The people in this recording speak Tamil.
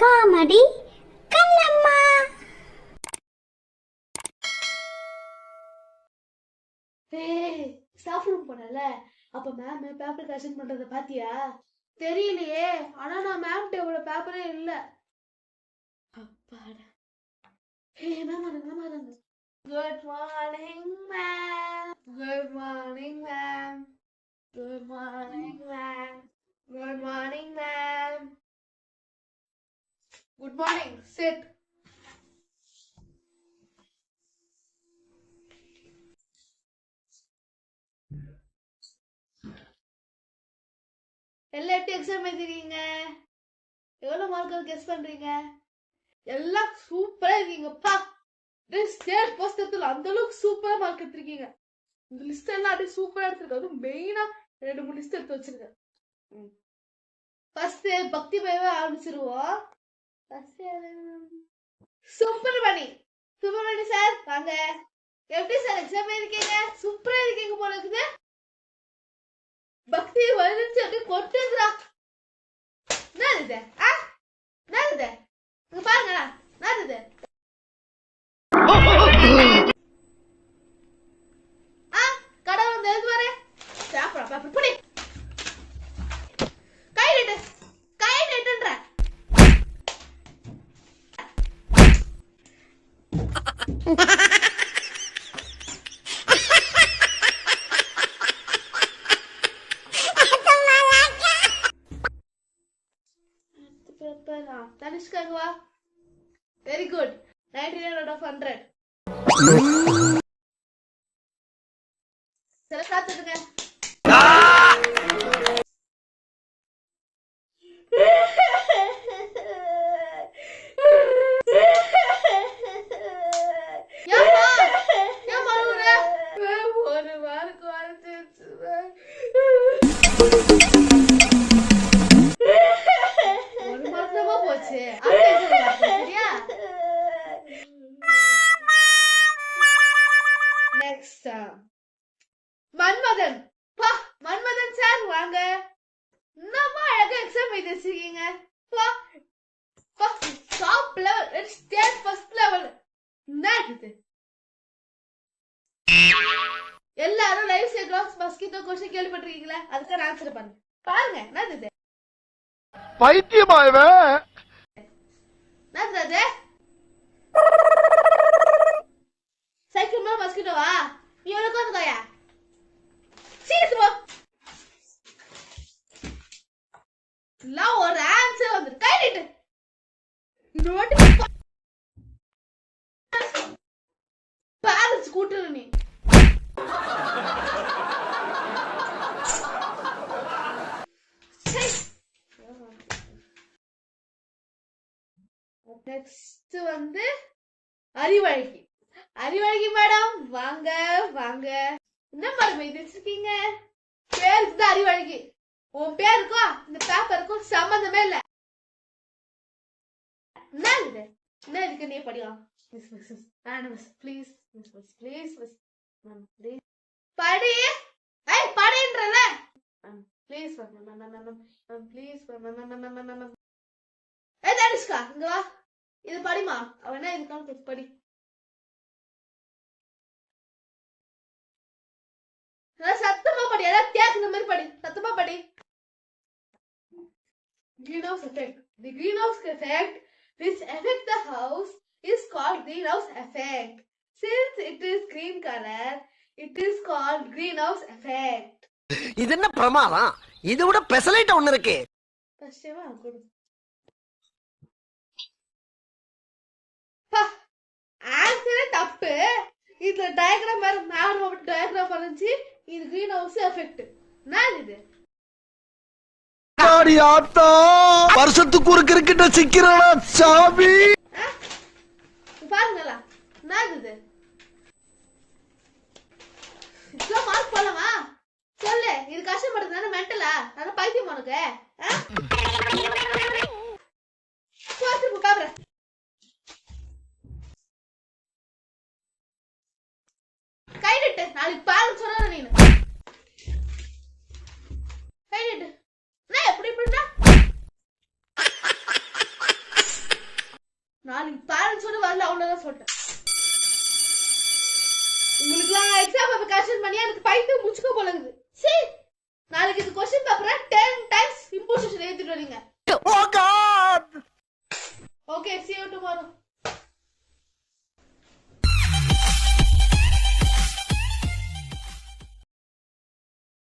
காமெடி கண்ணம்மா. ஸ்டாஃப் ரூம் போனல அப்ப மேம் பேப்பர் கரெக்ஷன் பண்றத பாத்தியா? தெரியலையே. ஆனா நான் மேம் டேவோட பேப்பரே இல்ல. அப்பாடா. ஏய் மேம் வராங்க மேம் வராங்க good morning ma'am good morning ma'am good morning ma'am good morning ma'am good morning chat எல்லாம் எப்படி எக்ஸாம் எழுதிருக்கீங்க. எவ்வளோ மார்க் கெஸ் பண்றீங்க? எல்லாம் சூப்பரா இருக்கீங்கப்பா. ஸ்டேட் எடுத்துல அந்த அளவுக்கு சூப்பரா மார்க் எடுத்திருக்கீங்க. இந்த லிஸ்ட் எல்லாம் அப்படியே சூப்பரா எடுத்திருக்கேன். அதுவும் மெயினா ரெண்டு மூணு லிஸ்ட் எடுத்து வச்சிருக்கேன். ஃபர்ஸ்ட் பக்தி பயவே ஆரம்பிச்சிருவோம். சுப்பிரமணி சுப்பிரமணி சார் வாங்க. எப்படி சார் எக்ஸாம் இருக்கீங்க சூப்பரா இருக்கீங்க போல இருக்குது. பக்தி வருதுன்னு அப்படியே கொட்டுதுடா. என்ன இது? ஆ? என்ன இது? இங்க பேப்பர் ஆ தனிஷ்காங்க வா very good ninety nine next Manmadhan. பா மன்மதன் சார் வாங்க. என்னமா அழகா எக்ஸாம் எழுதி வச்சிருக்கீங்க. பா பா top level state first level என்ன இது? எல்லாரும் லைஃப் சைக்கிள் மஸ்கிட்டோ கொஸ்டின் கேள்விப்பட்டிருக்கீங்களா? அதுக்கான ஆன்சர் பாருங்க பாருங்க என்னது இது? பைத்தியமா இவன் என்னது அது? சைக்கிள் மேல மஸ்கிட்டோவா நீ எவ்வளவு உட்காந்துக்கோயா சீக்கிரத்து போ எல்லாம் ஒரு ஆன்சர் வந்து கை நீட்டு பேரண்ட்ஸ் கூட்டுற நீ நெக்ஸ்ட் வந்து அறிவழகி. அறிவழகி மேடம். வாங்க வாங்க. என்ன மேடம் இது பேருக்கு தான் அறிவழகி. உன் பேருக்கும் இந்த பேப்பருக்கும் சம்பந்தமே இல்ல. என்ன இது? என்ன இதுக்கு நீ படிக்கலாம். மிஸ் மிஸ் மிஸ் வேணாம் miss please miss miss please miss ma'am please படி. ஏய் படின்றல. Ma'am please ma'am ma'am ma'am ma'am ma'am please ma'am ma'am ma'am ma'am ma'am ma'am ஏய் தனுஷ்கா இங்க வா. இது படிமா அவனா என்ன இதுக்கான படி? கேக்குற மாதிரி படி சத்தமா படி greenhouse effect the greenhouse effect which affect the house is called greenhouse effect since it is green color it is called greenhouse effect இது என்ன பிரமாதம் இது விட பெசலைட் ஒண்ணு இருக்கு கஷ்டமா கொடு ஆன்சரே தப்பு இதுல டயக்ராம் வேற நானும் அப்படி டயக்ராம் வரைஞ்சி இது கிரீன் ஹவுஸ் எஃபெக்ட் என்ன இது ஆத்தா வருஷத்துக்கு ஒரு கிரிக்கெட்ட சிக்கிறடா சாமி? பாருங்களா என்ன இது? இதெல்லாம் மார்க் போடலாமா? சொல்லு இது கஷ்டப்படுறது தானே மென்டலா நான் பைத்தியம் உனக்கு? ஆ? போ, திரும்ப பாக்குறேன் கை நட்டு நாளைக்கு பாரு சொல்ற நீனு கை நட்டு என்ன எப்படி இப்படின்னா நாளைக்கு பேரண்ட்ஸோட வரல அவ்வளவுதான் சொல்லிட்டேன். உங்களுக்குலாம் எக்ஸாம் பேப்பர் கரெக்ஷன் பண்ணி எனக்கு பைத்தியம் முடிச்சுக்க போல இருக்குது. சரி நாளைக்கு இது கொஸ்டின் பேப்பரை டென் டைம்ஸ் இம்போசிஷன் ஏத்திட்டு வரீங்க. Okay see you tomorrow.